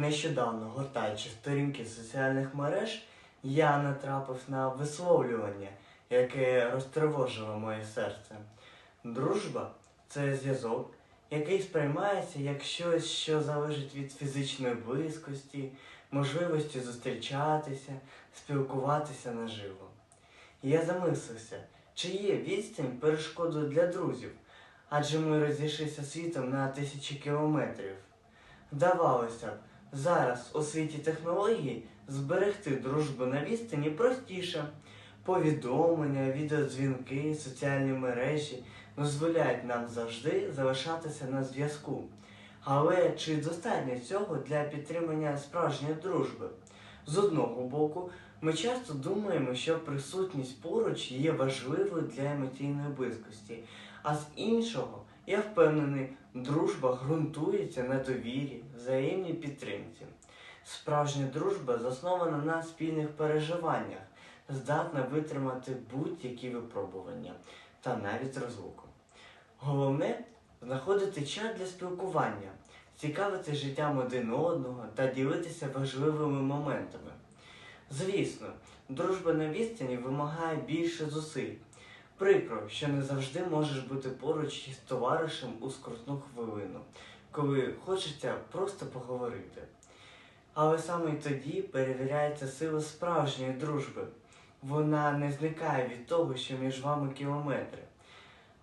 Нещодавно, гортаючи сторінки соціальних мереж, я натрапив на висловлювання, яке розтривожило моє серце. Дружба це зв'язок, який сприймається як щось, що залежить від фізичної близькості, можливості зустрічатися, спілкуватися наживо. Я замислився, чи є відстань перешкодою для друзів, адже ми розійшлися світом на тисячі кілометрів. Здавалося б, зараз у світі технологій зберегти дружбу на відстані простіше. Повідомлення, відеодзвінки, соціальні мережі дозволяють нам завжди залишатися на зв'язку. Але чи достатньо цього для підтримання справжньої дружби? З одного боку, ми часто думаємо, що присутність поруч є важливою для емоційної близькості, а з іншого, я впевнений, дружба ґрунтується на довірі, взаємній підтримці. Справжня дружба заснована на спільних переживаннях, здатна витримати будь-які випробування та навіть розлуку. Головне знаходити час для спілкування, цікавити життям один одного та ділитися важливими моментами. Звісно, дружба на відстані вимагає більше зусиль. Прикро, що не завжди можеш бути поруч із товаришем у скрутну хвилину, коли хочеться просто поговорити. Але саме тоді перевіряється сила справжньої дружби. Вона не зникає від того, що між вами кілометри.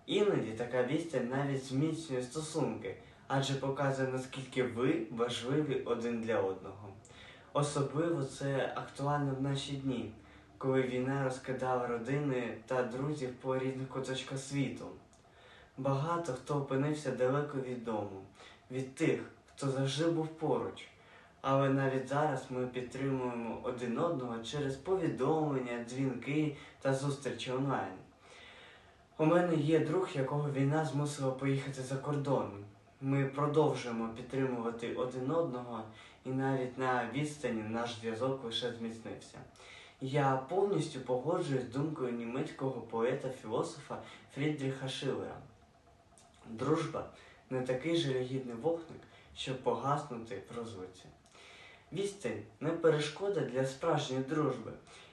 Іноді така відстань навіть зміцнює стосунки, адже показує, наскільки ви важливі один для одного. Особливо це актуально в наші дні, коли війна розкидала родини та друзів по різних куточках світу. Багато хто опинився далеко від дому, від тих, хто завжди був поруч. Але навіть зараз ми підтримуємо один одного через повідомлення, дзвінки та зустрічі онлайн. У мене є друг, якого війна змусила поїхати за кордон. Ми продовжуємо підтримувати один одного, і навіть на відстані наш зв'язок лише зміцнився. Я повністю погоджуюсь з думкою німецького поета-філософа Фрідріха Шиллера. Дружба не такий жалюгідний вогник, щоб погаснути в розлуці. Відстань не перешкода для справжньої дружби.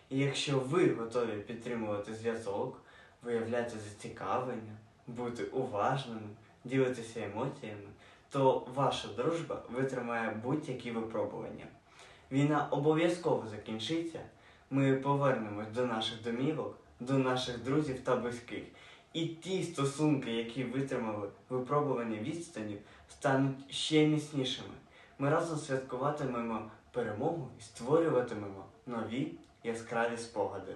І якщо ви готові підтримувати зв'язок, виявляти зацікавлення, бути уважними, ділитися емоціями, то ваша дружба витримає будь-які випробування. Війна обов'язково закінчиться. Ми повернемось до наших домівок, до наших друзів та близьких. І ті стосунки, які витримали випробування відстані, стануть ще міцнішими. Ми разом святкуватимемо перемогу і створюватимемо нові яскраві спогади.